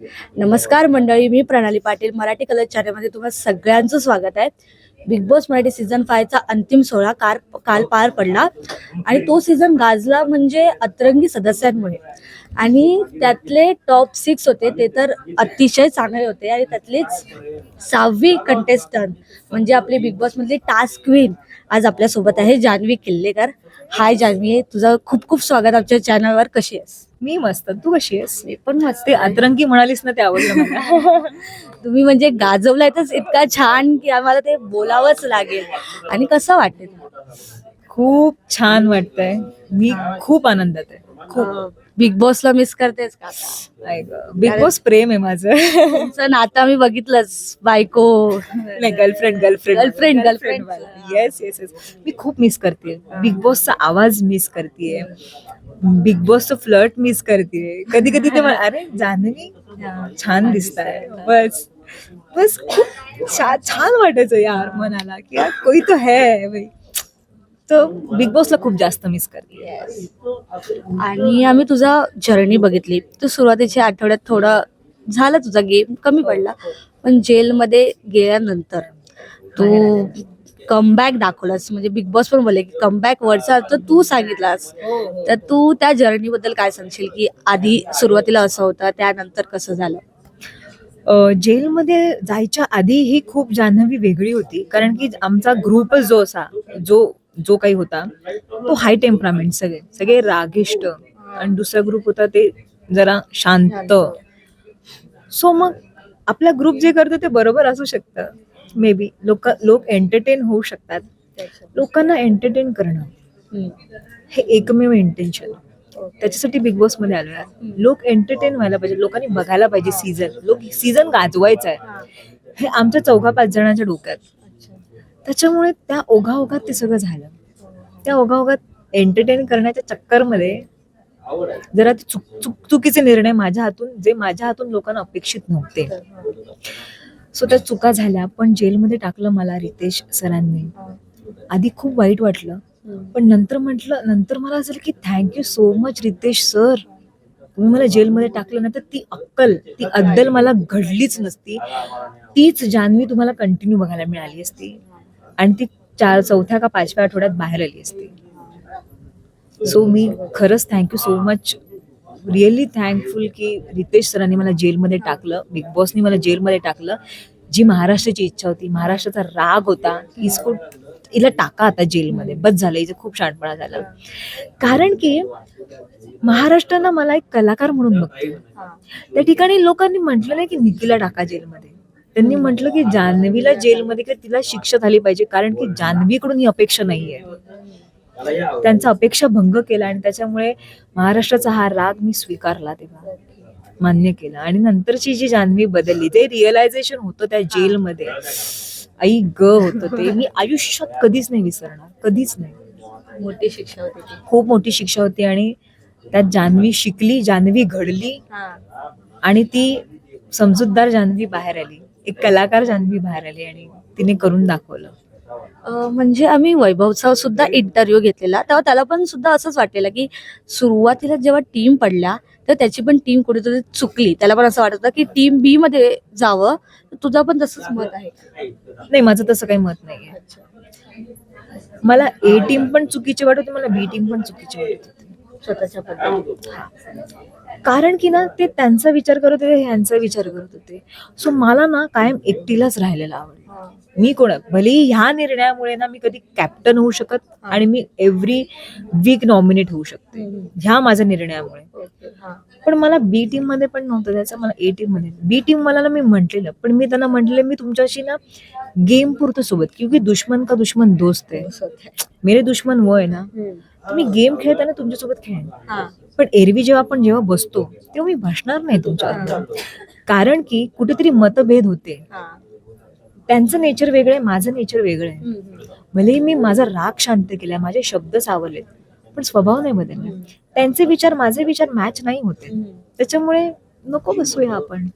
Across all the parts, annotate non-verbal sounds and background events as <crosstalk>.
नमस्कार मंडळी मी प्रणाली पाटील मराठी कलर चॅनलमध्ये तुम्हा सगळ्यांचं स्वागत आहे. बिग बॉस मराठी सीझन फायचा अंतिम सोहळा कार काल पार पडला आणि तो सीझन गाजला म्हणजे अतरंगी सदस्यांमुळे. आणि त्यातले टॉप सिक्स होते ते तर अतिशय चांगले होते आणि त्यातलीच सहावी कंटेस्टंट म्हणजे आपली बिग बॉस मधली टास्क क्वीन आज आपल्यासोबत आहे जान्हवी किल्लेकर. हाय जान्हवी. तुझं खूप खूप स्वागत आमच्या चॅनलवर कशी आहेस? मी मस्त. तू कशी आहेस? मी पण मस्त ते अतरंगी म्हणालीस ना ते आवडलं मला. <laughs> तुम्ही म्हणजे गाजवलाय तर इतका छान की आम्हाला ते बोलावंच लागेल. आणि कसं वाटते खूप छान वाटतंय. मी खूप आनंदात आहे. खूप. बिग बॉसला मिस करतेस का बिग बॉस प्रेम आहे माझं. तुमचं नातं आम्ही बघितलंच. बायको. नाही girlfriend girlfriend Girlfriend, girlfriend. Yes yes yes मी खूप मिस करते बिग बॉसचा आवाज मिस करते बिग बॉसचं फ्लर्ट मिस करते कधी कधी ते मला, अरे जान्हवी छान दिसत आहे बस. बस खूप छा- छान वाटायचं यार मनाला की यार कोई तो है भाई. तर बिग बॉसला खूप जास्त मिस करते. आणि आम्ही तुझा जर्नी बघितली. तू सुरुवातीच्या आठवड्यात थोडा झाला तुझा गेम कमी पडला. पण जेलमध्ये गेल्यानंतर तू कमबॅक दाखवलास. म्हणजे बिग बॉस पण बोलले की कमबॅक वरचा अर्थ तू सांगितलास. तर तू त्या जर्नी बद्दल काय सांगशील की आधी सुरुवातीला असं होतं त्यानंतर कसं झालं? जेलमध्ये जायच्या आधी ही खूप जान्हवी वेगळी होती. कारण की आमचा ग्रुपच जो असा जो जो काही होता तो हाय टेम्परामेंट सगळे. सगळे रागिष्ट. आणि दुसरा ग्रुप होता ते जरा शांत. सो मग आपला ग्रुप जे करतो ते बरोबर असू शकतं. मे बी लोक लोक एंटरटेन होऊ शकतात. लोकांना एंटरटेन करणं हे एकमेव इंटेन्शन त्याच्यासाठी बिग बॉसमध्ये आलो लोक एंटरटेन व्हायला पाहिजे. लोकांनी बघायला पाहिजे सीझन लोक सीझन गाजवायचं आहे हे आमच्या चौघा पाच जणांच्या डोक्यात. त्याच्यामुळे त्या ओघाओघात ते सगळं झालं. त्या ओघाओघात एंटरटेन करण्याच्या चक्करमध्ये जरा ते चुक चुक चुकीचे निर्णय माझ्या हातून जे माझ्या हातून लोकांना अपेक्षित नव्हते. सो त्या चुका झाल्या पण जेलमध्ये टाकलं मला रितेश सरांनी. आधी खूप वाईट वाटलं पण नंतर म्हटलं नंतर मला असं की thank you so much Riteish sir. तुम्ही मला जेलमध्ये टाकलं ना तर ती अक्कल ती अद्दल मला घडलीच नसती. तीच जान्हवी तुम्हाला कंटिन्यू बघायला मिळाली असती. आणि ती चार चौथ्या का पाचव्या आठवड्यात बाहेर आली असते. सो मी खरंच thank you so much really thankful की रितेश सरांनी मला जेलमध्ये टाकलं बिग बॉसनी मला जेलमध्ये टाकलं. जी महाराष्ट्राची इच्छा होती महाराष्ट्राचा राग होता इसको हिला टाका आता जेलमध्ये. बस झालं हिचं खूप शहाणपणा झाला. कारण की महाराष्ट्रानं मला एक कलाकार म्हणून बघते. त्या ठिकाणी लोकांनी म्हटलं नाही की निकीला टाका जेलमध्ये. त्यांनी म्हटलं की जान्हवीला जेलमध्ये की तिला शिक्षा झाली पाहिजे? कारण की जान्हवीकडून ही अपेक्षा नाहीये. त्यांचा अपेक्षा भंग केला आणि त्याच्यामुळे महाराष्ट्राचा हा राग मी स्वीकारला तेव्हा. मान्य केलं. आणि नंतरची जी जान्हवी बदलली ते रिअलायझेशन होतं त्या जेलमध्ये. आई ग होतं ते. मी आयुष्यात कधीच नाही विसरणार. कधीच नाही. मोठी शिक्षा होती ती. खूप मोठी शिक्षा होती आणि त्यात जान्हवी शिकली जान्हवी घडली आणि ती समजूतदार जान्हवी बाहेर आली. एक कलाकार जान्हवी बाहेर आली आणि तिने करून दाखवलं. अं, म्हणजे आम्ही वैभवचा सुद्धा इंटरव्ह्यू घेतलेला. तेव्हा त्याला पण सुद्धा असंच वाटलेलं की सुरुवातीला जेव्हा टीम पडल्या तर त्याची पण टीम कुठेतरी चुकली. त्याला पण असं वाटत होतं की टीम बी मध्ये जावं. तर तुझं पण तसंच मत आहे नाही माझं तसं काही मत नाहीये. मला ए टीम पण चुकीची वाटत होती मला बी टीम पण चुकीची वाटत होती. स्वतःच्या पद्धतीने. कारण की ना ते त्यांचा विचार करत होते ह्यांचा विचार करत होते. सो मला ना कायम एकटीलाच राहिलेलं आवडलं. मी कोण भलेही ह्या निर्णयामुळे ना मी कधी कॅप्टन होऊ शकत आणि मी एव्हरी वीक नॉमिनेट होऊ शकते. ह्या माझ्या निर्णयामुळे. पण मला बी टीममध्ये पण नव्हतं त्याचं मला ए टीममध्ये. बी टीम मला ना मी म्हटलेलं पण मी त्यांना म्हटलेलं मी तुमच्याशी ना गेम पुरतं सोबत क्योंकि दुश्मन का दुश्मन दोस्त आहे. मेरे दुश्मन वो आहे ना. तुम्ही गेम खेळताना तुमच्यासोबत खेळेन पण एरवी जेव्हा आपण जेव्हा बसतो तेव्हा मी बसणार नाही तुमच्या कारण की कुठेतरी मतभेद होते. त्यांचं नेचर वेगळं आहे माझं नेचर वेगळं आहे. भलेही मी माझा राग शांत केलाय माझे शब्द सावरलेत पण स्वभाव नाही बदलले. त्यांचे विचार माझे विचार मॅच नाही होते. त्याच्यामुळे नको बसूया आपण.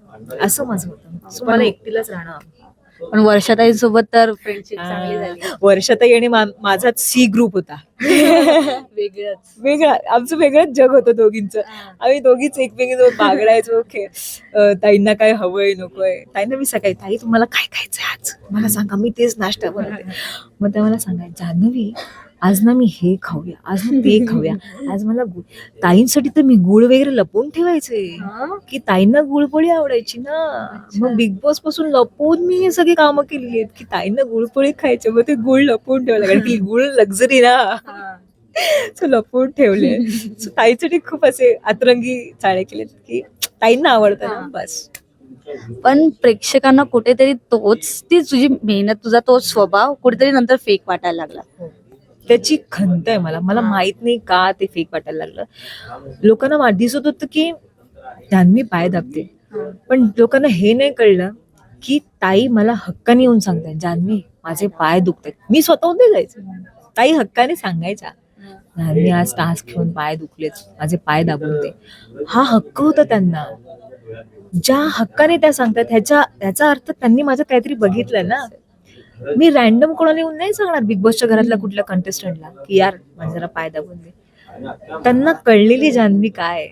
असं माझं होतं. मला एकटीलाच राहणं पण वर्षाताईंसोबत तर फ्रेंडशिप चांगली झाली. वर्षाताई आणि मा- माझा सी ग्रुप होता. वेगळंच. वेगळा. आमचं वेगळंच जग होतं दोघींचं. आम्ही दोघीच एकमेकींसोबत बागडायचो. खे अं, ताईंना काय हवंय नकोय. ताईंना मी सकाळी ताई तुम्हाला काय खायचंय आज? मला सांगा मी तेच नाश्ता बनवते. मग त्या मला सांगायचं जान्हवी आज ना मी हे खाऊया. आज ना ते खाऊया. आज मला ताईंसाठी तर मी गुळ वगैरे लपवून ठेवायचे. की ताईंना गुळपोळी आवडायची ना. मग बिग बॉसपासून लपवून मी हे सगळी कामं केली आहेत की ताईंना गुळपोळी खायचे. मग ते गुळ लपवून ठेवलं कारण की गुळ लक्झरी ना. सो लपवून ठेवले. <laughs> सो ताईसाठी खूप असे अतरंगी चाळे केलेत की ताईंना आवडतं ना हा. बस. पण प्रेक्षकांना कुठेतरी तोच ती तुझी मेहनत तुझा तोच स्वभाव कुठेतरी नंतर फेक वाटायला लागला. त्याची खंत आहे मला. मला माहीत नाही का ते फेक वाटायला लागलं. लोकांना वा- दिसत होतं की त्यांनी पाय दाबते. पण लोकांना हे नाही कळलं की ताई मला हक्काने येऊन सांगताय जान्हवी माझे पाय दुखतात मी स्वतःहून जायचं. ताई हक्काने सांगायच्या जान्हवी आज टास्क घेऊन पाय दुखलेच माझे पाय दाबून दे. हा हक्क होता त्यांना. ज्या हक्काने त्या सांगतात ह्याच्या ह्याचा अर्थ त्यांनी माझं काहीतरी बघितलं ना. मी रॅन्डम कोणाला येऊन नाही सांगणार बिग बॉसच्या घरातल्या कुठल्या कंटेस्टंटला की यार माझा जरा पाय दाबून दे. त्यांना कळलेली जान्हवी काय.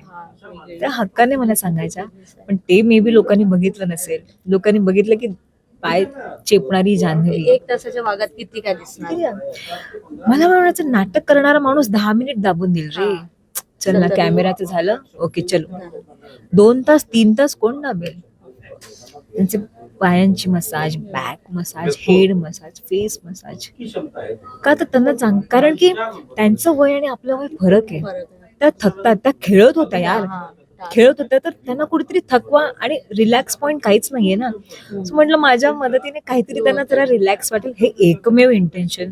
त्या हक्काने मला सांगायच्या. पण ते मे बी लोकांनी बघितलं नसेल. लोकांनी बघितलं की पाय चेपणारी जान्हवी. एक तासाच्या भागात किती काय दिसणार? मला म्हणायचं नाटक करणारा माणूस दहा मिनिट दाबून देईल रे. चल ना कॅमेराचं झालं. ओके चलो. दोन तास तीन तास कोण दाबेल? त्यांचे पायांची massage back massage head massage face massage. का तर त्यांना चांग कारण की त्यांचं वय आणि आपलं वय फरक आहे. त्या थकतात त्या खेळत होत्या यार. खेळत होत्या तर त्यांना कुठेतरी थकवा आणि रिलॅक्स पॉइंट काहीच नाहीये ना. सो म्हटलं माझ्या मदतीने काहीतरी त्यांना जरा रिलॅक्स वाटेल. हे एकमेव इंटेन्शन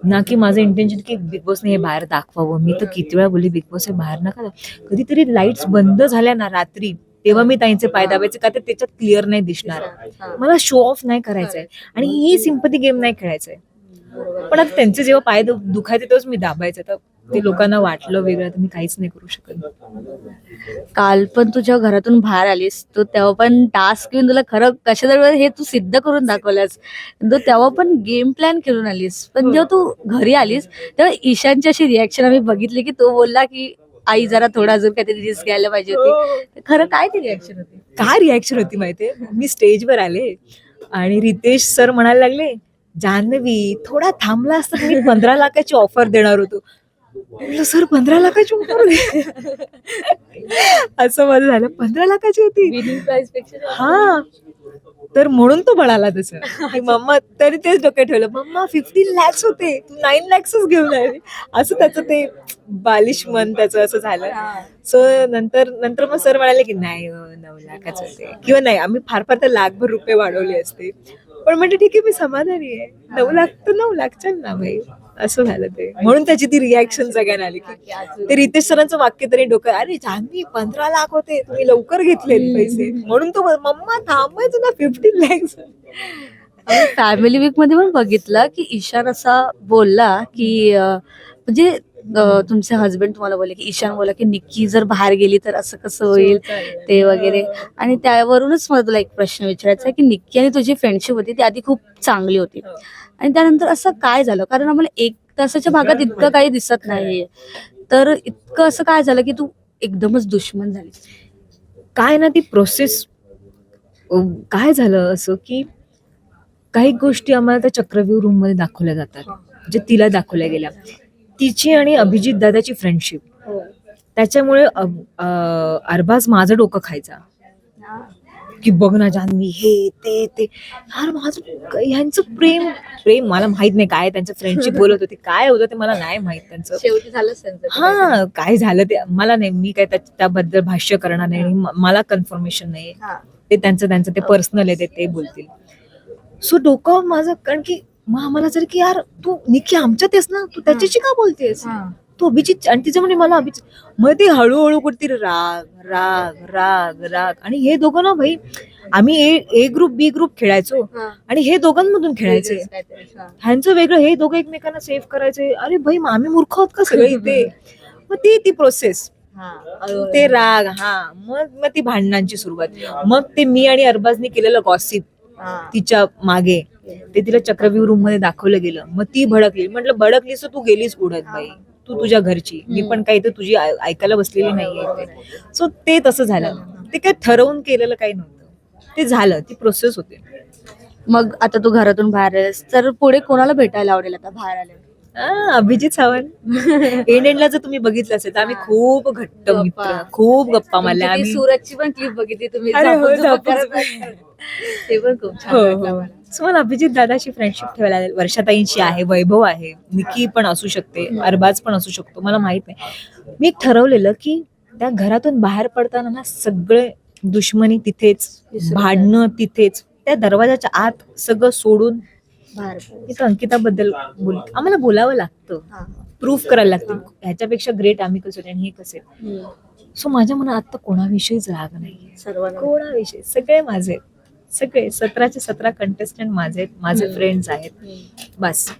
ना की माझं इंटेन्शन की बिग बॉसने हे बाहेर दाखवावं. मी तर किती वेळा बोलली बिग बॉस हे बाहेर नका कधीतरी लाईट्स बंद झाल्या ना रात्री तेव्हा मी ताईंचे पाय दाबायचे का तर त्याच्यात क्लिअर नाही दिसणार. मला शो ऑफ नाही करायचंय. आणि ही सिंपती गेम नाही खेळायचंय. पण आता त्यांचे जेव्हा पाय दुखायचे तेव्हाच मी दाबायचे. तर ते लोकांना वाटलं वेगळं तर मी काहीच नाही करू शकत. काल पण तुझ्या घरातून बाहेर आलीस तू तेव्हा पण टास्क घेऊन तुला खरं कशा हे तू सिद्ध करून दाखवलंस. तू तेव्हा पण गेम प्लॅन करून आलीस. पण जेव्हा तू घरी आलीस तेव्हा ईशानची अशी रिॲक्शन आम्ही बघितली की तो बोलला की आई जरा थोडा अजून काहीतरी रिस्क घ्यायला पाहिजे होती. खरं काय ती रिॲक्शन होती? काय रिॲक्शन होती माहितीये? मी स्टेजवर आले आणि रितेश सर म्हणायला लागले जान्हवी थोडा थांबला असता मी पंधरा लाखाची ऑफर देणार होतो. म्हटलं सर पंधरा लाखाची <laughs> असं माझं झालं. पंधरा लाखाची होती. हा. तर म्हणून तो म्हणाला तसं <laughs> मम्मा तरी तेच डोक्यात ठेवलं मम्मा फिफ्टीन लॅक्स होते. तू नाईन लॅक्सच घेऊन आली. असं त्याचं ते बालिश मन त्याचं असं झालं. सो नंतर नंतर मग सर म्हणाले की नाही अ, नऊ लाखच होते. किंवा नाही आम्ही फार फार तर लाखभर रुपये वाढवले असते. पण म्हणजे ठीक आहे मी समाधानी आहे. नऊ लाख तर नऊ लाख चल ना भाई. असं झालं ते. म्हणून त्याची ती रिॲक्शन सगळ्यांना आली. की ते रितेश सरांचं वाक्य तरी डोकं अरे जान्हवी पंधरा लाख होते तुम्ही लवकर घेतलेत पैसे. म्हणून तो मम्मा थांबायचं ना फिफ्टीन लॅक्स फॅमिली वीकमध्ये पण बघितलं की ईशान असा बोलला की म्हणजे तुमचे हस्बंड तुम्हाला बोलले की ईशान बोला की निक्की जर बाहेर गेली तर असं कसं होईल? ते वगैरे. आणि त्यावरूनच मला तुला एक प्रश्न विचारायचा आहे की निक्की आणि तुझी फ्रेंडशिप होती ती आधी खूप चांगली होती. आणि त्यानंतर असं काय झालं? कारण आम्हाला एक तासाच्या भागात इतकं काही दिसत नाही तर इतकं असं काय झालं की तू एकदमच दुश्मन झाली? काय ना ती प्रोसेस काय झालं असं की काही गोष्टी आम्हाला त्या चक्रव्यूह रूममध्ये दाखवल्या जातात. म्हणजे तिला दाखवल्या गेल्या. तिची आणि अभिजित दादाची फ्रेंडशिप त्याच्यामुळे अब- अं, अरबाज माझं डोकं खायचा. की बघ ना जान्हवी हे ते ते. यार माझं ह्यांचं प्रेम प्रेम मला माहीत नाही काय त्यांचं फ्रेंडशिप बोलत होती. काय होतं ते मला नाही माहीत त्यांचं. शेवटी त्यांचं. हा काय झालं ते मला नाही मी काय त्या- त्याबद्दल भाष्य करणार नाही मला कन्फर्मेशन नाही. हा. ते त्यांचं त्यांचं ते पर्सनल आहे ते बोलतील. सो डोकं माझं कारण की मग आम्हाला जर की यार तू निकी आमच्यात आहेस ना तू त्याच्याशी का बोलतेस? हा. तू अभिजित आणि तिचं म्हणजे मला अभिजित. मग ते हळूहळू कुठती राग राग राग राग. आणि हे दोघं ना भाई आम्ही ए ए ग्रुप बी ग्रुप खेळायचो. आणि हे दोघांमधून खेळायचे. हा. ह्यांचं वेगळं हे दोघं एकमेकांना सेव्ह करायचे. अरे भाई मग आम्ही मूर्ख आहोत का सगळे इथे? <laughs> मग ती ती प्रोसेस. ते राग हा. मग मग ती भांडणांची सुरुवात. मग ते मी आणि अरबाजनी केलेलं गॉसिप. तिच्यामागे. ते तिला चक्रव्यूह रूममध्ये दाखवलं गेलं. मग ती भडकली. म्हटलं भडकलीस तू गेलीस उडत बाई? तू तुझ्या घरची. मी पण काही तर तुझी ऐकायला बसलेली नाहीये सो ते तसं झालं. ते काय ठरवून केलेलं काही नव्हतं. ते झालं. ती प्रोसेस होते. मग आता तू घरातून बाहेर आहेस तर पुढे कोणाला भेटायला आवडेल आता बाहेर आले अभिजित सावंत. <laughs> एंडला जर तुम्ही बघितलं असेल तर आम्ही खूप घट्ट. मित्र. खूप गप्पा मारल्या. आम्ही सुरतची पण क्लिप बघितली तुम्ही. <laughs> ते पण खूप छान हो वाटलं हो. मला. अभिजित दादाशी फ्रेंडशिप ठेवायला लागेल. वर्षाताईंशी आहे वैभव आहे निकी पण असू शकते अरबाज पण असू शकतो मला माहीत नाही. मी एक ठरवलेलं की त्या घरातून बाहेर पडताना ना सगळे दुश्मनी तिथेच विसरून भांडणं तिथेच त्या दरवाजाच्या आत सगळं सोडून बाहेर मी तर अंकिताबद्दल बोल आम्हाला बोलावं लागतं. हा. प्रूफ करायला लागतं. ह्याच्यापेक्षा ग्रेट आम्ही कसं आणि हे कसे हम्म. सो माझ्या मनात आता कोणाविषयीच राग नाही सर्वांना. कोणाविषयी? सगळे माझे आहेत. सगळे सतराचे सतरा कंटेस्टंट माझे माझे. फ्रेंड्स आहेत. बस